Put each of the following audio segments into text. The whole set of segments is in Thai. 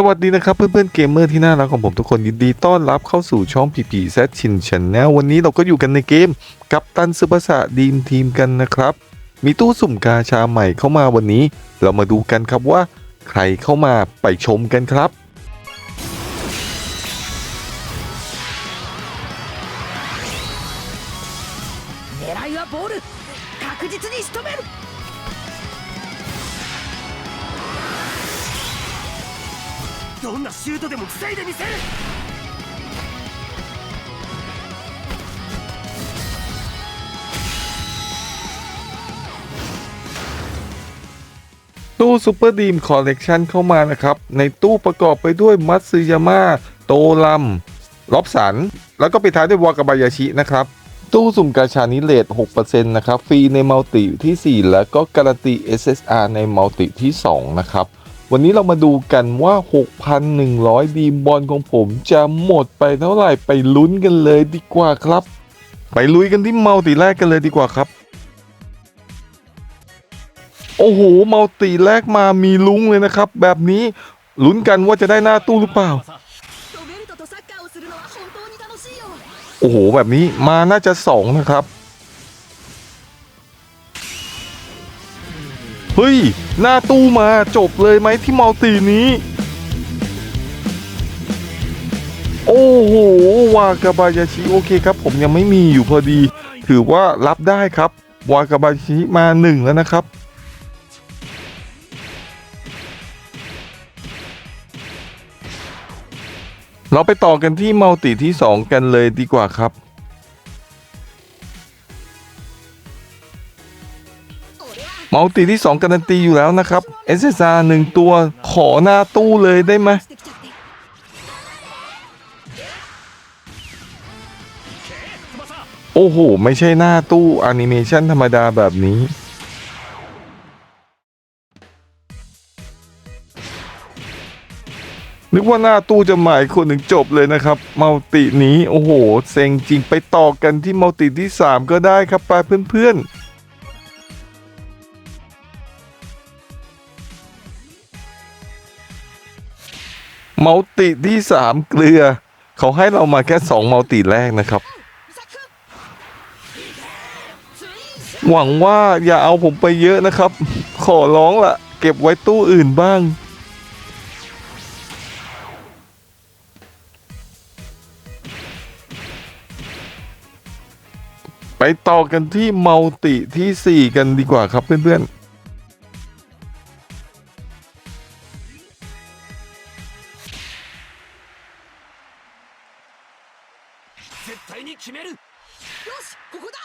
สวัสดีนะครับเพื่อนๆเกมเมอร์ที่น่ารักของผมทุกคนยินดีต้อนรับเข้าสู่ช่องพีพีแซชินชันแนลวันนี้เราก็อยู่กันในเกม กับตันซึบาสะดีมทีมกันนะครับ มีตู้สุ่มกาชาใหม่เข้ามาวันนี้ เรามาดูกันครับว่า ใครเข้ามาไปชมกันครับ どんなシュートでも防いでみせる ตู้ซูเปอร์ดีมคอลเลกชันเข้ามานะครับ ในตู้ประกอบไปด้วยมัตสึยาม่าโตลัมล็อบสัน แล้วก็ปิดท้ายด้วยวากาบายาชินะครับ ตู้สุ่มกาชานิเลต6%นะครับ ฟรีในมัลติที่ 4 แล้วก็การันตี SSR ในมัลติที่ 2 นะครับ วันนี้เรามาดูกันว่า 6,100 ดีมบอลของผมจะหมดไปเท่าไหร่ไปลุ้นกันเลยดีกว่าครับ ไปลุยกันที่เมัลติแรกกันเลยดีกว่าครับ โอ้โหเมัลติแรกมามีลุ้งเลยนะครับ แบบนี้ลุ้นกันว่าจะได้หน้าตู้หรือเปล่า โอ้โห แบบนี้มาน่าจะ 2 นะครับ เฮ้ย หน้าตู้มาจบเลยไหมที่มัลตินี้ โอ้โห วากาบายาชิ โอเคครับ ผมยังไม่มีอยู่พอดี ถือว่ารับได้ครับ วากาบายาชิมาหนึ่งแล้วนะครับเราไปต่อกันที่มัลติที่ 2 กันเลยดีกว่าครับ มัลติที่ 2 การันตีอยู่แล้วนะครับ SSR งตัวขอหน้าตู้เลยได้ไหมโอ้โห ไม่ใช่หน้าตู้แอนิเมชันธรรมดาแบบนี้ นึกว่าหน้าตู้จะหมายคนถึงจบเลยนะครับ มัลตินี้ โอ้โห เซ็งจริงไปต่อกันที่มัลติที่ 3 ก็ได้ครับไปเพื่อนๆ มัลติที่สามเกลือ เขาให้เรามาแค่สองมัลติแรกนะครับ หวังว่าอย่าเอาผมไปเยอะนะครับ ขอร้องละเก็บไว้ตู้อื่นบ้าง ไปต่อกันที่มัลติที่ 4 กันดีกว่าครับเพื่อนๆ 決めるよしここだ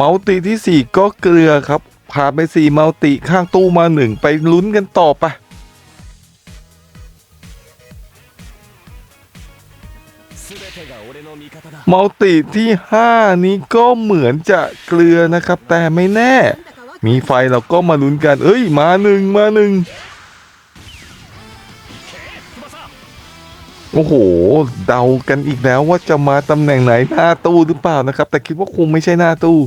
มัลติที่ 4 ก็เกลือครับผ่านไป 4 มัลติข้างตู้มา 1 ไปลุ้นกันต่อไป 全てが俺の味方だ มัลติที่ 5 นี้ก็เหมือนจะเกลือนะครับ แต่ไม่แน่ มีไฟเราก็มาลุ้นกัน เอ้ย มาหนึ่งมาหนึ่ง โอ้โห เดากันอีกแล้วว่าจะมาตำแหน่งไหนหน้าตู้หรือเปล่านะครับ แต่คิดว่าคงไม่ใช่หน้าตู้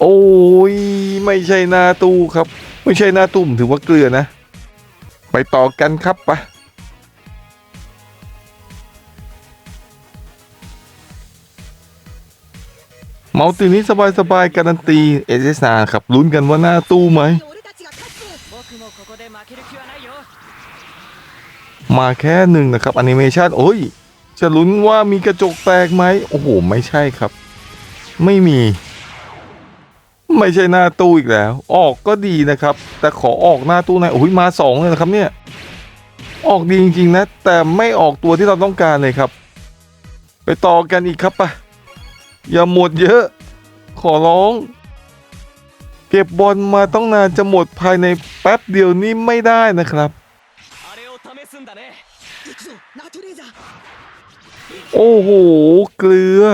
โอ้ย ไม่ใช่หน้าตู้ครับ ไม่ใช่หน้าตู้ผมถือว่าเกลือนะ ไปต่อกันครับไปมัลตินี้สบายๆการันตี SSR ครับลุ้นกันว่าหน้าตู้ไหม มาแค่หนึ่งนะครับแอนิเมชันโอ้ย จะลุ้นว่ามีกระจกแตกไหมโอ้โห ไม่ใช่ครับ ไม่มี ไม่ใช่หน้าตู้อีกแล้ว ออกก็ดีนะครับ แต่ขอออกหน้าตู้หน่อยโอ้ยมาสองเลยนะครับเนี่ย ออกดีจริงๆนะ แต่ไม่ออกตัวที่เราต้องการเลยครับ ไปต่อกันอีกครับปะอย่าหมดเยอะ ขอร้อง เก็บบอลมาต้องนานจะหมดภายในแป๊บเดียวนี้ไม่ได้นะครับ โอ้โห เกลือ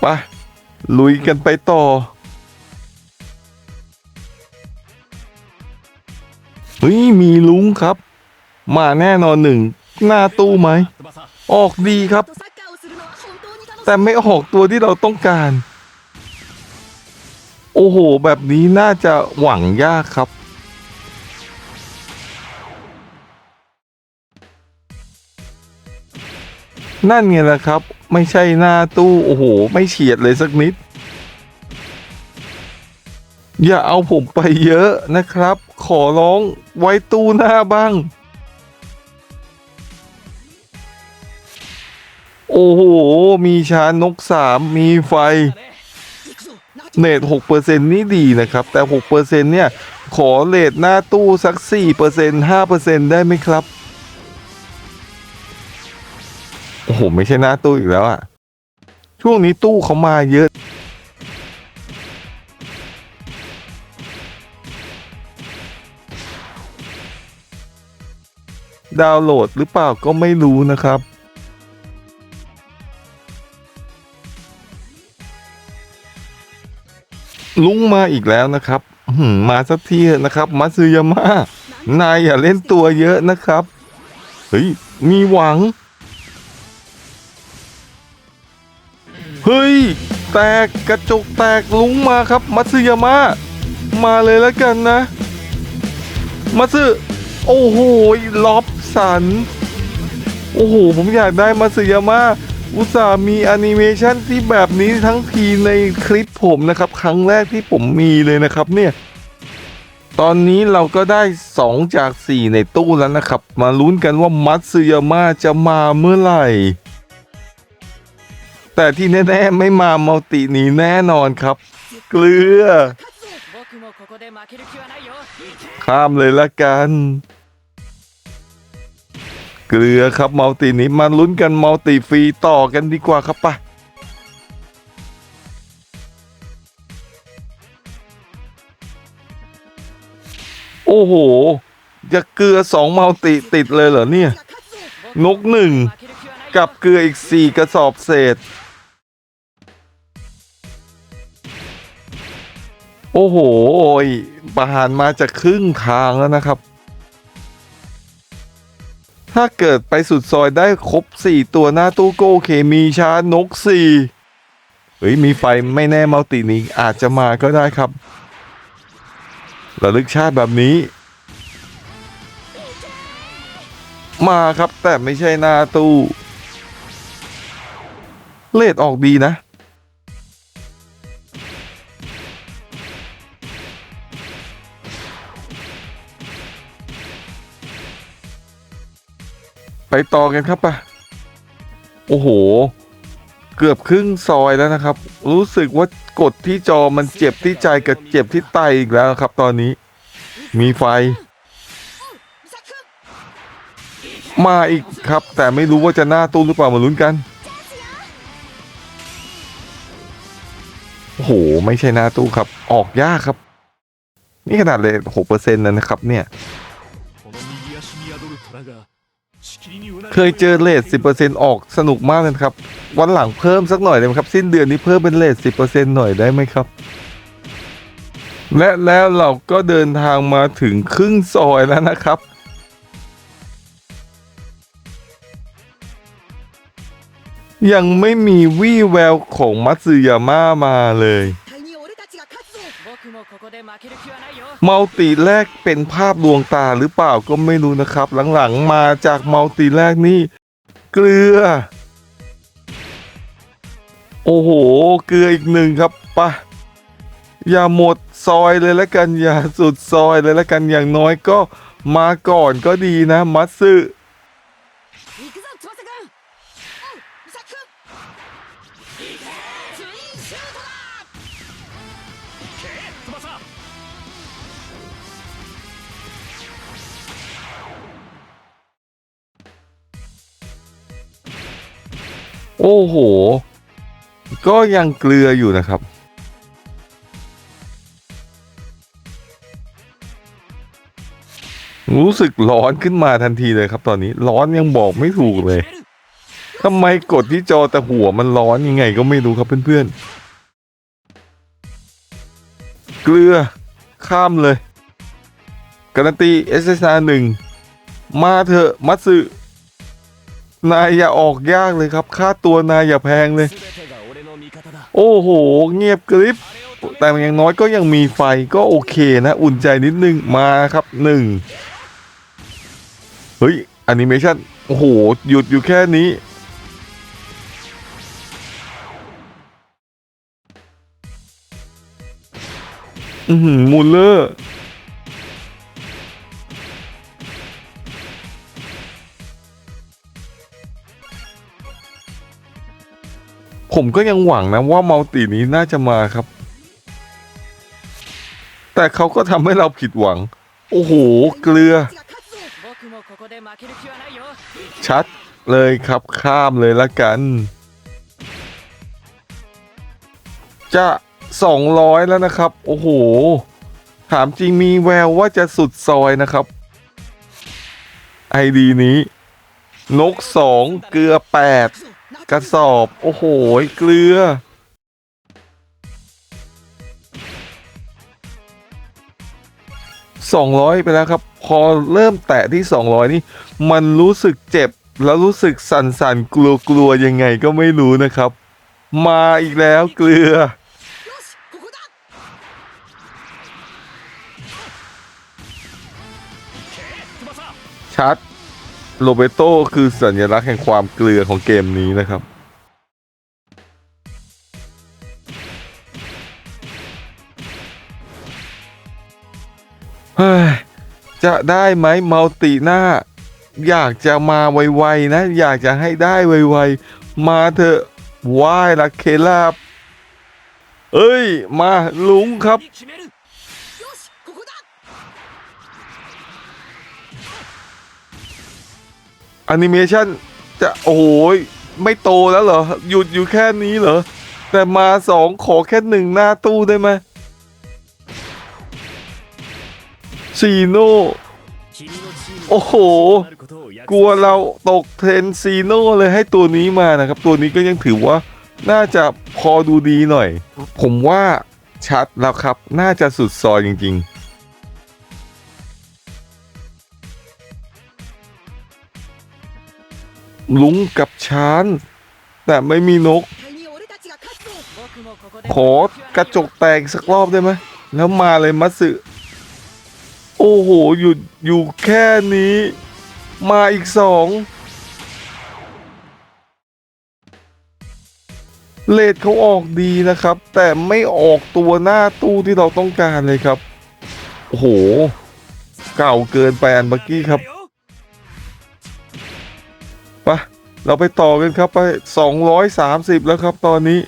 ไป ลุยกันไปต่อ เฮ้ย มีลุงครับ มาแน่นอนหนึ่ง หน้าตู้ไหม ออกดีครับ แต่ไม่ออกตัวที่เราต้องการ โอ้โห แบบนี้น่าจะหวังยากครับ นั่นไงล่ะครับ ไม่ใช่หน้าตู้ โอ้โห ไม่เฉียดเลยสักนิด อย่าเอาผมไปเยอะนะครับ ขอร้องไว้ตู้หน้าบ้าง โอ้โห มีชานกสามมีไฟ เนตหกเปอร์เซ็นนี่ดีนะครับ แต่หกเปอร์เซ็นเนี่ย ขอเลทหน้าตู้สักสี่เปอร์เซ็นห้าเปอร์เซ็นได้ไหมครับ โอ้โห ไม่ใช่หน้าตู้อีกแล้วอะช่วงนี้ตู้เขามาเยอะดาวน์โหลดหรือเปล่าก็ไม่รู้นะครับ ลุงมาอีกแล้วนะครับมาสักทีนะครับมัตสึยามะนายอย่าเล่นตัวเยอะนะครับ เฮ้ย มีหวัง เฮ้ย แตกกระจกแตกลุงมาครับ มัตสึยามะมาเลยแล้วกันนะ มัตสึโอ้โหล็อบสัน โอ้โห ผมอยากได้มัตสึยามะ อุตส่ามีแอนิเมชันที่แบบนี้ทั้งทีในคลิปผมนะครับ ครั้งแรกที่ผมมีเลยนะครับเนี่ย ตอนนี้เราก็ได้ 2 จาก 4 ในตู้แล้วนะครับ มาลุ้นกันว่ามัตสึยาม่าจะมาเมื่อไหร่ แต่ที่แน่ๆไม่มามัลตินี้แน่นอนครับ เกลือ ข้ามเลยละกัน เกลือครับมัลตินี้มาลุ้นกันมัลติฟรีต่อกันดีกว่าครับปะโอ้โห จะเกลือสองมัลติติดเลยเหรอเนี่ย นกหนึ่งกับเกลืออีกสี่กระสอบเศษ โอ้โหประหารมาจากครึ่งทางแล้วนะครับ ถ้าเกิดไปสุดซอยได้ครบสี่ตัวหน้าตู้ก็โอเคมีชานกสี่เฮ้ยมีไฟไม่แน่มัลตินี้อาจจะมาก็ได้ครับระลึกชาติแบบนี้ มาครับแต่ไม่ใช่หน้าตู้ เลดออกดีนะ ไปต่อกันครับปะโอ้โห เกือบครึ่งซอยแล้วนะครับ รู้สึกว่ากดที่จอมันเจ็บที่ใจกับเจ็บที่ไตอีกแล้วครับ ตอนนี้ มีไฟ มาอีกครับ แต่ไม่รู้ว่าจะหน้าตู้หรือเปล่ามาลุ้นกันโอ้โห ไม่ใช่หน้าตู้ครับ ออกยากครับ นี่ขนาดเลยหกเปอร์เซ็นต์นะครับเนี่ย เคยเจอเลทสิบเปอร์เซ็นออกสนุกมากเลยครับ วันหลังเพิ่มสักหน่อยได้ไหมครับ สิ้นเดือนนี้เพิ่มเป็นเลทสิบเปอร์เซ็นหน่อยได้ไหมครับ และแล้วเราก็เดินทางมาถึงครึ่งซอยแล้วนะครับยังไม่มีวี่แววของมัตสึยาม่ามาเลย มัลติแรกเป็นภาพดวงตาหรือเปล่าก็ไม่รู้นะครับ หลังๆมาจากมัลติแรกนี่ เกลือ โอ้โห เกลืออีกหนึ่งครับปะอย่าหมดซอยเลยและกันอย่าสุดซอยเลยและกันอย่างน้อยก็มาก่อนก็ดีนะ มัตสึ โอ้โห ก็ยังเกลืออยู่นะครับ รู้สึกร้อนขึ้นมาทันทีเลยครับ ตอนนี้ร้อนยังบอกไม่ถูกเลยทำไมกดที่จอแต่หัวมันร้อนยังไงก็ไม่รู้ครับเพื่อนๆ เกลือข้ามเลยการันตี SSR 1 มาเถอะ มัตสึ นายอย่าออกยากเลยครับ ค่าตัวนายอย่าแพงเลย โอ้โห เงียบกริบ แต่อย่างน้อยก็ยังมีไฟก็โอเคนะ อุ่นใจนิดนึงมาครับหนึ่งเฮ้ยแอนิเมชันโอ้โห หยุดอยู่แค่นี้ อืมมูลเลอร์ ผมก็ยังหวังนะว่ามัลตินี้น่าจะมาครับ แต่เขาก็ทำให้เราผิดหวัง โอ้โห เกลือ ชัดเลยครับข้ามเลยละกัน จะ 200 แล้วนะครับ โอ้โห ถามจริงมีแววว่าจะสุดซอยนะครับ ไอดีนี้ นก 2 เกลือ 8 กระสอบ โอ้โห เกลือ สองร้อยไปแล้วครับ พอเริ่มแตะที่สองร้อยนี่ มันรู้สึกเจ็บ แล้วรู้สึกสั่นๆ กลัวๆ ยังไงก็ไม่รู้นะครับ มาอีกแล้วเกลือชัด โรเบโตคือสัญลักษณ์แห่งความเกลือของเกมนี้นะครับ เฮ้ย จะได้ไหมมัลติหน้า อยากจะมาไวๆนะ อยากจะให้ได้ไวๆ มาเถอะว่ายละเคลาบเอ้ย มาลุงครับ แอนิเมชันจะโอ้โหไม่โตแล้วเหรอ หยุดอยู่แค่นี้เหรอ แต่มาสองขอแค่หนึ่งหน้าตู้ได้ไหมซีโน่โอ้โห กลัวเราตกเทรนซีโน่เลยให้ตัวนี้มานะครับ ตัวนี้ก็ยังถือว่าน่าจะพอดูดีหน่อย ผมว่าชัดแล้วครับ น่าจะสุดซอยจริง ๆ ลุงกับช้างแต่ไม่มีนก ขอกระจกแตกสักรอบได้ไหมแล้วมาเลยมัตสึโอ้โหหยุดอยู่แค่นี้ มาอีกสองเลดเขาออกดีนะครับ แต่ไม่ออกตัวหน้าตู้ที่เราต้องการเลยครับ โอ้โห เก่าเกินไปอันเมื่อกี้ครับ ปะเราไปต่อกันครับไป 230 แล้วครับตอนนี้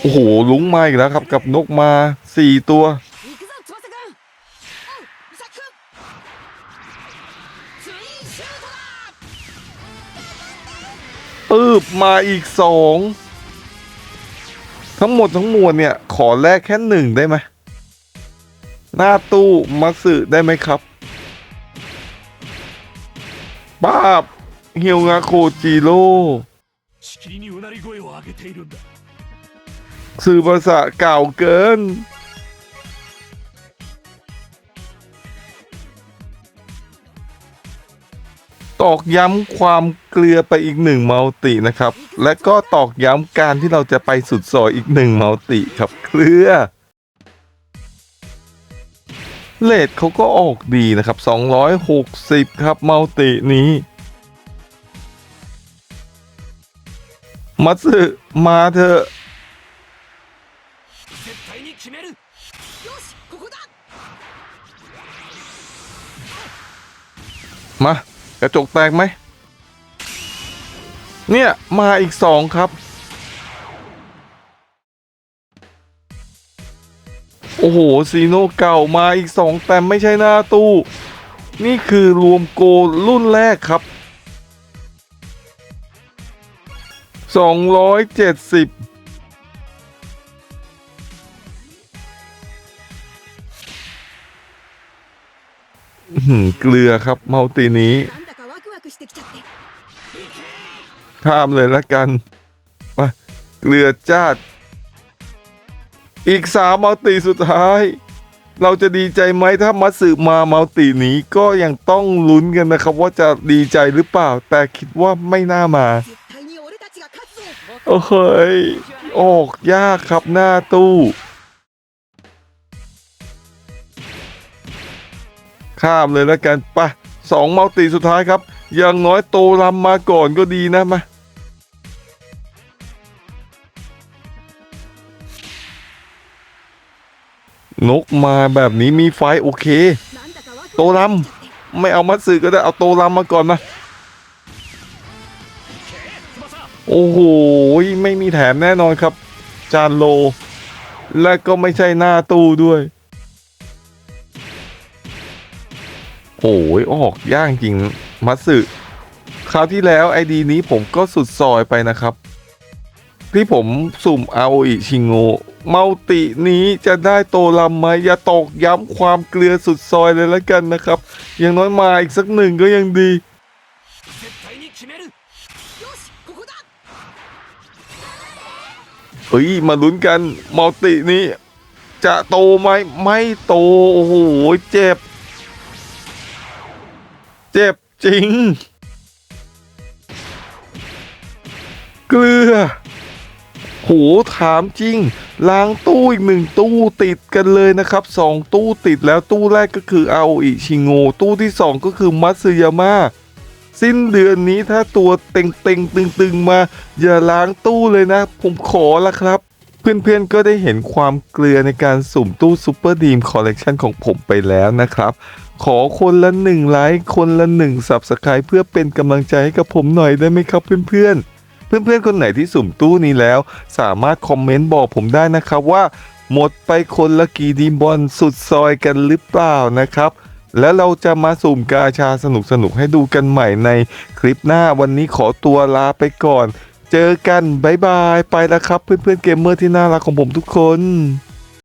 โอ้โห ลุงมาอีกแล้วครับกับนกมา 4 ตัว ปืบมาอีก 2 ทั้งหมดทั้งมวลเนี่ย ขอแลกแค่หนึ่งได้ไหมหน้าตู้มักสึได้ไหมครับ ป้าบเฮียงาโคจิโร่สื่อภาษาเก่าเกิน ตอกย้ำความเกลือไปอีกหนึ่งมัลตินะครับ และก็ตอกย้ำการที่เราจะไปสุดซอยอีกหนึ่งมัลติครับเกลือ เลทเขาก็ออกดีนะครับ 260 ครับมัลตินี้ มัตสึมาเถอะมากระจกแตกไหม เนี่ย มาอีกสองครับ โอ้โหซีโนเก่ามาอีก 2 แต้มไม่ใช่หน้าตู้ นี่คือรวมโกรุ่นแรกครับ 270เกลือครับเมาตีนี้ข้ามเลยละกันมาเกลือจ้า อีกสามมัลติสุดท้าย เราจะดีใจไหมถ้ามัตสึมามัลตินี้ก็ยังต้องลุ้นกันนะครับ ว่าจะดีใจหรือเปล่า แต่คิดว่าไม่น่ามา โอ้โหออกยากครับหน้าตู้ ข้ามเลยแล้วกันปะสองมัลติสุดท้ายครับ อย่างน้อยโตลำมาก่อนก็ดีนะมา นกมาแบบนี้มีไฟโอเค โตลัมไม่เอามัตสึก็ได้เอาโตลัมมาก่อนนะโอ้โหไม่มีแถมแน่นอนครับ จานโล และก็ไม่ใช่หน้าตู้ด้วยโอ้ยออกย่างจริงมัตสึคราวที่แล้วไอดีนี้ผมก็สุดซอยไปนะครับ ที่ผมสุ่มอาโออิชิงโง เมาตินี้จะได้โตลำไหมอย่าตกย้ำความเกลือสุดซอยเลยแล้วกันนะครับ อย่างน้อยมาอีกสักหนึ่งก็ยังดีเฮ้ยมาลุ้นกันเมาตินี้ จะโตไหมไม่โต โอ้โห เจ็บ เจ็บจริง เกลือ ถามจริง ล้างตู้อีกหนึ่งตู้ติดกันเลยนะครับสองตู้ติดแล้วตู้แรกก็คืออาอิชิโงตู้ที่สองก็คือมัตสึยาม่าสิ้นเดือนนี้ถ้าตัวเต็งเต็งตึงตึงๆมา อย่าล้างตู้เลยนะ ผมขอละครับ เพื่อนๆก็ได้เห็นความเกลือในการสุ่มตู้ซูเปอร์ดีมคอลเลกชันของผมไปแล้วนะครับ ขอคนละหนึ่งไลค์คนละหนึ่งสับสไครเพื่อเป็นกำลังใจให้กับผมหน่อยได้ไหมครับเพื่อนๆ เพื่อนๆคนไหนที่สุ่มตู้นี้แล้ว สามารถคอมเมนต์บอกผมได้นะครับว่า หมดไปคนละกี่ดีมบอลสุดซอยกันหรือเปล่านะครับ แล้วเราจะมาสุ่มกาชาสนุกสนุกให้ดูกันใหม่ในคลิปหน้าวันนี้ขอตัวลาไปก่อน เจอกันบ๊ายบายไปแล้วครับ เพื่อนๆเกมเมอร์ที่น่ารักของผมทุกคน